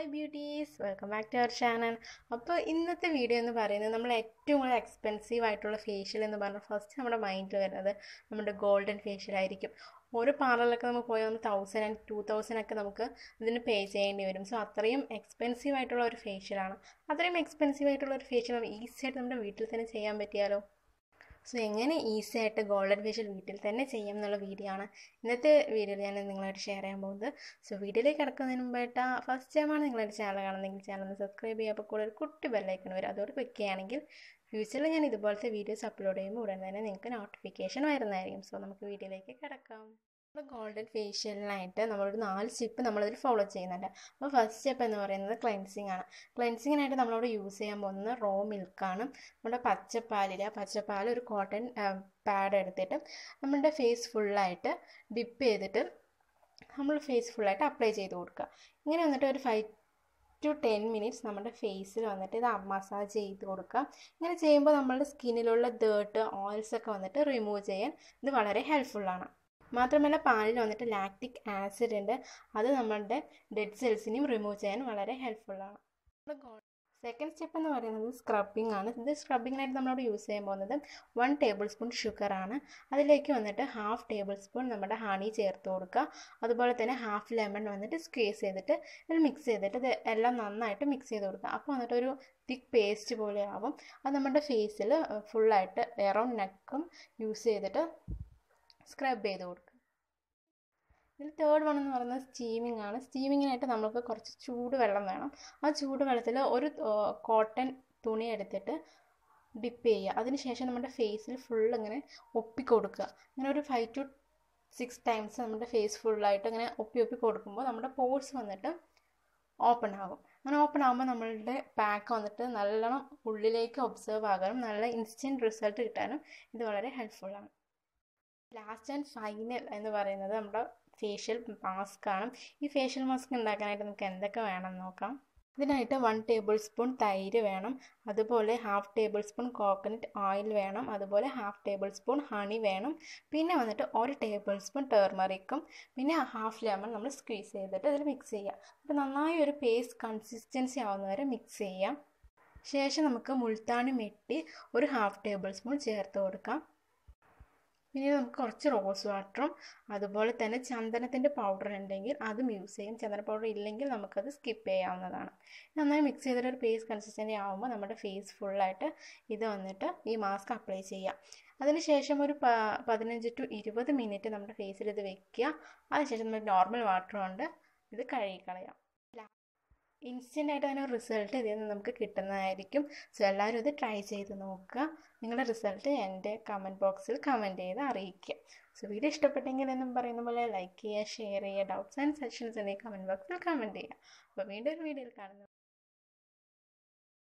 Hi beauties. Welcome back to our channel. അപ്പോൾ ഇന്നത്തെ video എന്ന് പറയുന്നത് നമ്മൾ ഏറ്റവും കൂടുതൽ എക്സ്പെൻസീവ് ആയിട്ടുള്ള ഫേഷ്യൽ എന്ന് പറഞ്ഞാൽ ഫസ്റ്റ് നമ്മുടെ മൈൻഡിൽ വരുന്നത് നമ്മുടെ ഗോൾഡൻ ഫേഷ്യൽ ആയിരിക്കും. ഒരു പാർലറിലൊക്കെ നമുക്ക് പോയാൽ നമ്മൾ തൗസൻഡ് ആൻഡ് ടു തൗസൻഡ് ഒക്കെ നമുക്ക് ഇതിന് പേ ചെയ്യേണ്ടി വരും. സോ അത്രയും എക്സ്പെൻസീവ് ആയിട്ടുള്ള ഒരു ഫേഷ്യലാണ് അത്രയും എക്സ്പെൻസീവ് ആയിട്ടുള്ള ഒരു ഫേഷ്യൽ ഈസി ആയിട്ട് നമ്മുടെ വീട്ടിൽ തന്നെ ചെയ്യാൻ പറ്റിയാലോ? സോ എങ്ങനെ ഈസി ആയിട്ട് ഗോൾഡൻ ഫേഷ്യൽ വീട്ടിൽ തന്നെ ചെയ്യാം എന്നുള്ള വീഡിയോ ആണ് ഇന്നത്തെ വീഡിയോയിൽ ഞാൻ നിങ്ങളായിട്ട് ഷെയർ ചെയ്യാൻ പോകുന്നത്. സോ വീഡിയോയിലേക്ക് കിടക്കുന്നതിന് മുമ്പായിട്ട് ഫസ്റ്റ് ടൈമാണ് നിങ്ങളുടെ ചാനൽ കാണുന്നതെങ്കിൽ ചാനൽ സബ്സ്ക്രൈബ് ചെയ്യുക. അപ്പോൾ കൂടെ ഒരു കുട്ടി ബെല്ലൈക്കൺ വരും. അതോട് ക്ലിക്ക് ചെയ്യുകയാണെങ്കിൽ ഫ്യൂച്ചറിൽ ഞാൻ ഇതുപോലത്തെ വീഡിയോസ് അപ്ലോഡ് ചെയ്യുമ്പോൾ ഉടൻ തന്നെ നിങ്ങൾക്ക് നോട്ടിഫിക്കേഷൻ വരുന്നതായിരിക്കും. സോ നമുക്ക് വീഡിയോയിലേക്ക് കിടക്കാം. നമ്മൾ ഗോൾഡൻ ഫേഷ്യലിനായിട്ട് നമ്മളൊരു നാല് സ്റ്റെപ്പ് നമ്മളതിൽ ഫോളോ ചെയ്യുന്നുണ്ട്. അപ്പോൾ ഫസ്റ്റ് സ്റ്റെപ്പ് എന്ന് പറയുന്നത് ക്ലെൻസിങ് ആണ്. ക്ലെൻസിങ്ങിനായിട്ട് നമ്മളവിടെ യൂസ് ചെയ്യാൻ പോകുന്നത് റോ മിൽക്കാണ് നമ്മുടെ പച്ചപ്പാലിൽ പച്ചപ്പാൽ ഒരു കോട്ടൺ പാഡ് എടുത്തിട്ട് നമ്മുടെ ഫേസ് ഫുള്ളായിട്ട് ഡിപ്പ് ചെയ്തിട്ട് നമ്മൾ ഫേസ് ഫുള്ളായിട്ട് അപ്ലൈ ചെയ്ത് കൊടുക്കുക. ഇങ്ങനെ വന്നിട്ട് ഒരു ഫൈവ് ടു ടെൻ മിനിറ്റ്സ് നമ്മുടെ ഫേസിൽ വന്നിട്ട് ഇത് മസാജ് ചെയ്ത് കൊടുക്കുക. ഇങ്ങനെ ചെയ്യുമ്പോൾ നമ്മളുടെ സ്കിന്നിലുള്ള ഡേർട്ട് ഓയിൽസ് ഒക്കെ വന്നിട്ട് റിമൂവ് ചെയ്യാൻ ഇത് വളരെ ഹെൽപ്ഫുള്ളാണ് മാത്രമല്ല പാലിൽ വന്നിട്ട് ലാക്റ്റിക് ആസിഡ് ഉണ്ട്. അത് നമ്മളുടെ ഡെഡ് സെൽസിനെയും റിമൂവ് ചെയ്യാൻ വളരെ ഹെൽപ്ഫുള്ളാണ് സെക്കൻഡ് സ്റ്റെപ്പ് എന്ന് പറയുന്നത് സ്ക്രബിംഗ് ആണ്. ഇത് സ്ക്രബിങ്ങിനായിട്ട് നമ്മളോട് യൂസ് ചെയ്യാൻ പോകുന്നത് വൺ ടേബിൾ സ്പൂൺ ഷുഗറാണ് അതിലേക്ക് വന്നിട്ട് ഹാഫ് ടേബിൾ സ്പൂൺ നമ്മുടെ ഹണി ചേർത്ത് കൊടുക്കുക. അതുപോലെ തന്നെ ഹാഫ് ലെമൺ വന്നിട്ട് സ്ക്വീസ് ചെയ്തിട്ട് ഇതിൽ മിക്സ് ചെയ്തിട്ട് ഇത് എല്ലാം നന്നായിട്ട് മിക്സ് ചെയ്ത് കൊടുക്കുക. അപ്പോൾ വന്നിട്ട് ഒരു തിക്ക് പേസ്റ്റ് പോലെ ആവും. അത് നമ്മുടെ ഫേസിൽ ഫുള്ളായിട്ട് എറൗണ്ട് നെക്കും യൂസ് ചെയ്തിട്ട് സ്ക്രബ് ചെയ്ത് കൊടുക്കുക ഇതിൽ തേർഡ് വൺ എന്ന് പറയുന്നത് സ്റ്റീമിംഗ് ആണ്. സ്റ്റീമിങ്ങിനായിട്ട് നമ്മൾക്ക് കുറച്ച് ചൂട് വെള്ളം വേണം. ആ ചൂട് വെള്ളത്തിൽ ഒരു കോട്ടൺ തുണി എടുത്തിട്ട് ഡിപ്പ് ചെയ്യുക. അതിനുശേഷം നമ്മുടെ ഫേസിൽ ഫുൾ ഇങ്ങനെ ഒപ്പി കൊടുക്കുക ഇങ്ങനെ ഒരു ഫൈവ് ടു സിക്സ് ടൈംസ് നമ്മുടെ ഫേസ് ഫുള്ളായിട്ട് ഇങ്ങനെ ഒപ്പി ഒപ്പി കൊടുക്കുമ്പോൾ നമ്മുടെ പോർസ് വന്നിട്ട് ഓപ്പൺ ആകും. അങ്ങനെ ഓപ്പൺ ആകുമ്പോൾ നമ്മളുടെ പാക്ക് വന്നിട്ട് നല്ലോണം ഉള്ളിലേക്ക് ഒബ്സേർവ് ആകാനും നല്ല ഇൻസ്റ്റന്റ് റിസൾട്ട് കിട്ടാനും ഇത് വളരെ ഹെൽപ്ഫുള്ളാണ് ലാസ്റ്റ് ആൻഡ് ഫൈനൽ എന്ന് പറയുന്നത് നമ്മുടെ ഫേഷ്യൽ മാസ്ക് ആണ്. ഈ ഫേഷ്യൽ മാസ്ക് ഉണ്ടാക്കാനായിട്ട് നമുക്ക് എന്തൊക്കെ വേണം നോക്കാം. ഇതിനായിട്ട് വൺ ടേബിൾ സ്പൂൺ തൈര് വേണം. അതുപോലെ half tablespoon coconut oil വേണം. അതുപോലെ ഹാഫ് ടേബിൾ സ്പൂൺ ഹണി വേണം. പിന്നെ വന്നിട്ട് ഒരു ടേബിൾ സ്പൂൺ ടേർമറിക്കും പിന്നെ ഹാഫ് ലെമൺ നമ്മൾ സ്ക്വീസ് ചെയ്തിട്ട് അതിൽ മിക്സ് ചെയ്യാം. അപ്പോൾ നന്നായി ഒരു പേസ്റ്റ് കൺസിസ്റ്റൻസി ആവുന്നവരെ മിക്സ് ചെയ്യാം. ശേഷം നമുക്ക് മുൾത്താണി മെട്ടി ഒരു ഹാഫ് ടേബിൾ സ്പൂൺ ചേർത്ത് കൊടുക്കാം. പിന്നെ നമുക്ക് കുറച്ച് റോസ് വാട്ടറും അതുപോലെ തന്നെ ചന്ദനത്തിന്റെ പൗഡർ ഉണ്ടെങ്കിൽ അതും യൂസ് ചെയ്യും. ചന്ദന പൗഡർ ഇല്ലെങ്കിൽ നമുക്കത് സ്കിപ്പ് ചെയ്യാവുന്നതാണ്. നന്നായി മിക്സ് ചെയ്തിട്ട് ഒരു പേസ്റ്റ് കൺസിസ്റ്റൻസി ആകുമ്പോൾ നമ്മുടെ ഫേസ് ഫുള്ളായിട്ട് ഇത് വന്നിട്ട് ഈ മാസ്ക് അപ്ലൈ ചെയ്യാം. അതിനുശേഷം ഒരു പ പതിനഞ്ച് ടു ഇരുപത് മിനിറ്റ് നമ്മുടെ ഫേസിൽ ഇത് വെക്കുക. അതിനുശേഷം നമ്മൾ നോർമൽ വാട്ടർ കൊണ്ട് ഇത് കഴുകിക്കളയാം. ഇൻസ്റ്റന്റ് ആയിട്ട് അതിന് റിസൾട്ട് ഇതിൽ നിന്ന് നമുക്ക് കിട്ടുന്നതായിരിക്കും. സോ എല്ലാവരും ഇത് ട്രൈ ചെയ്ത് നോക്കുക. നിങ്ങളുടെ റിസൾട്ട് എന്റെ കമന്റ് ബോക്സിൽ കമന്റ് ചെയ്ത് അറിയിക്കുക. സോ വീഡിയോ ഇഷ്ടപ്പെട്ടെങ്കിൽ എന്നും പറയുന്ന പോലെ ലൈക്ക് ചെയ്യുക ഷെയർ ചെയ്യുക ഡൗട്ട്സ് ആൻഡ് സെഷൻസ് എന്റെ കമന്റ് ബോക്സിൽ കമന്റ് ചെയ്യുക. അപ്പോൾ വീണ്ടും ഒരു വീഡിയോയിൽ കാണുന്നു